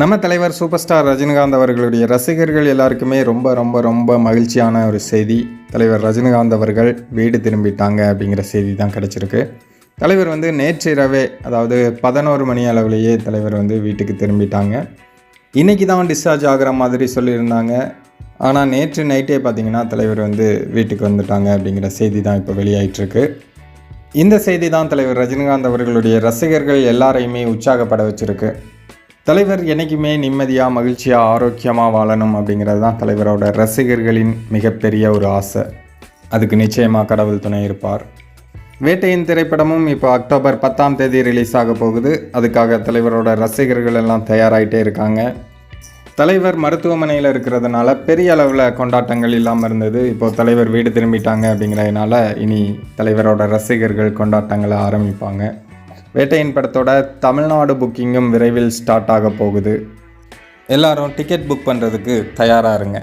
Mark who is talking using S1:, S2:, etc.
S1: நம்ம தலைவர் super star Rajinikanth அவர்களுடைய ரசிகர்கள் எல்லாருக்குமே ரொம்ப ரொம்ப ரொம்ப மகிழ்ச்சியான ஒரு செய்தி. தலைவர் ரஜினிகாந்த் அவர்கள் வீடு திரும்பிட்டாங்க அப்படிங்கிற செய்தி தான் கிடச்சிருக்கு. தலைவர் வந்து நேற்றிரவே அதாவது பதினோரு மணி அளவுலேயே தலைவர் வந்து வீட்டுக்கு திரும்பிட்டாங்க. இன்றைக்கி தான் டிஸ்சார்ஜ் ஆகிற மாதிரி சொல்லியிருந்தாங்க. ஆனால் நேற்று நைட்டே பார்த்தீங்கன்னா தலைவர் வந்து வீட்டுக்கு வந்துட்டாங்க அப்படிங்கிற செய்தி தான் இப்போ வெளியாயிட்டிருக்கு. இந்த செய்தி தான் தலைவர் ரஜினிகாந்த் அவர்களுடைய ரசிகர்கள் எல்லாரையுமே உற்சாகப்பட வச்சுருக்கு. தலைவர் என்றைக்குமே நிம்மதியாக மகிழ்ச்சியாக ஆரோக்கியமாக வாழணும் அப்படிங்கிறது தான் தலைவரோட ரசிகர்களின் மிகப்பெரிய ஒரு ஆசை. அதுக்கு நிச்சயமாக கடவுள் துணை இருப்பார். வேட்டையின் திரைப்படமும் இப்போ அக்டோபர் பத்தாம் தேதி ரிலீஸ் ஆக போகுது. அதுக்காக தலைவரோட ரசிகர்கள் எல்லாம் தயாராகிட்டே இருக்காங்க. தலைவர் மருத்துவமனையில் இருக்கிறதுனால பெரிய அளவில் கொண்டாட்டங்கள் இல்லாமல் இருந்தது. இப்போது தலைவர் வீடு திரும்பிட்டாங்க அப்படிங்கிறதுனால இனி தலைவரோட ரசிகர்கள் கொண்டாட்டங்களை ஆரம்பிப்பாங்க. வேட்டையின் படத்தோட தமிழ்நாடு புக்கிங்கும் விரைவில் ஸ்டார்ட் ஆக போகுது. எல்லாரும் டிக்கெட் புக் பண்ணுறதுக்கு தயாராக இருங்க.